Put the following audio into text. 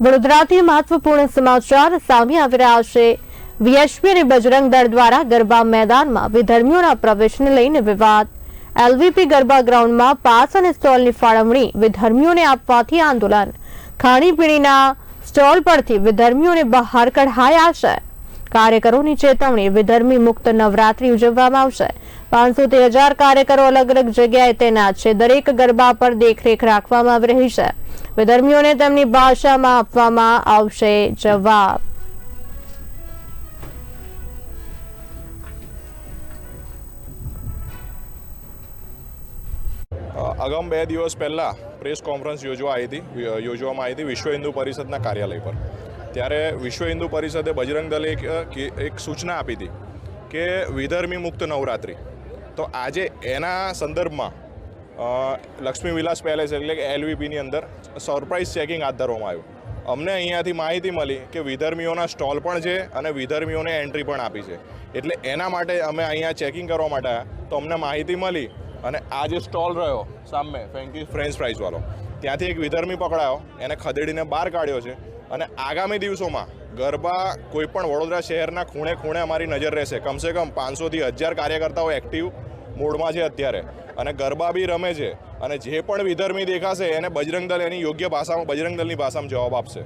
વડોદરાથી મહત્વપૂર્ણ સમાચાર સામે આવી રહ્યા છે. વીએસપી અને બજરંગ દળ દ્વારા ગરબા મેદાનમાં વિધર્મીઓના પ્રવેશને લઈને વિવાદ. એલવીપી ગરબા ગ્રાઉન્ડમાં પાસ અને સ્ટોલની ફાળવણી વિધર્મીઓને આપવાથી આંદોલન. ખાણીપીણીના સ્ટોલ પરથી વિધર્મીઓને બહાર કઢાયા છે. કાર્યકરોની ચેતવણી વિધર્મી મુક્ત નવરાત્રી ઉજવવામાં આવશે. પાંચસો થી હજાર કાર્યકરો અલગ અલગ જગ્યાએ તૈનાત છે. દરેક ગરબા પર દેખરેખ રાખવામાં આવી રહી છે. વિધર્મીઓને તેમની ભાષામાં આપવામાં આવશે જવાબ. અગાઉ બે દિવસ પહેલાં પ્રેસ કોન્ફરન્સ યોજવા આવી હતી યોજવામાં આવી હતી વિશ્વ હિન્દુ પરિષદના કાર્યાલય પર. ત્યારે વિશ્વ હિન્દુ પરિષદે બજરંગ દલે એક સૂચના આપી હતી કે વિધર્મી મુક્ત નવરાત્રિ. તો આજે એના સંદર્ભમાં લક્ષ્મી વિલાસ પેલેસ એટલે કે એલવીપીની અંદર સરપ્રાઇઝ ચેકિંગ હાથ ધરવામાં આવ્યું. અમને અહીંયાથી માહિતી મળી કે વિધર્મીઓના સ્ટોલ પણ છે અને વિધર્મીઓને એન્ટ્રી પણ આપી છે. એટલે એના માટે અમે અહીંયા ચેકિંગ કરવા માટે તો અમને માહિતી મળી અને આ જે સ્ટોલ રહ્યો સામે ફેન્કી ફ્રેન્ચ ફ્રાઈઝવાળો ત્યાંથી એક વિધર્મી પકડાયો. એને ખદેડીને બહાર કાઢ્યો છે. અને આગામી દિવસોમાં ગરબા કોઈ પણ વડોદરા શહેરના ખૂણે ખૂણે અમારી નજર રહેશે. કમસે કમ પાંચસોથી હજાર કાર્યકર્તાઓ એક્ટિવ મૂળમાં છે અત્યારે. અને ગરબા બી રમે છે અને જે પણ વિધર્મી દેખાશે એને બજરંગ એની યોગ્ય ભાષામાં બજરંગ ભાષામાં જવાબ આપશે.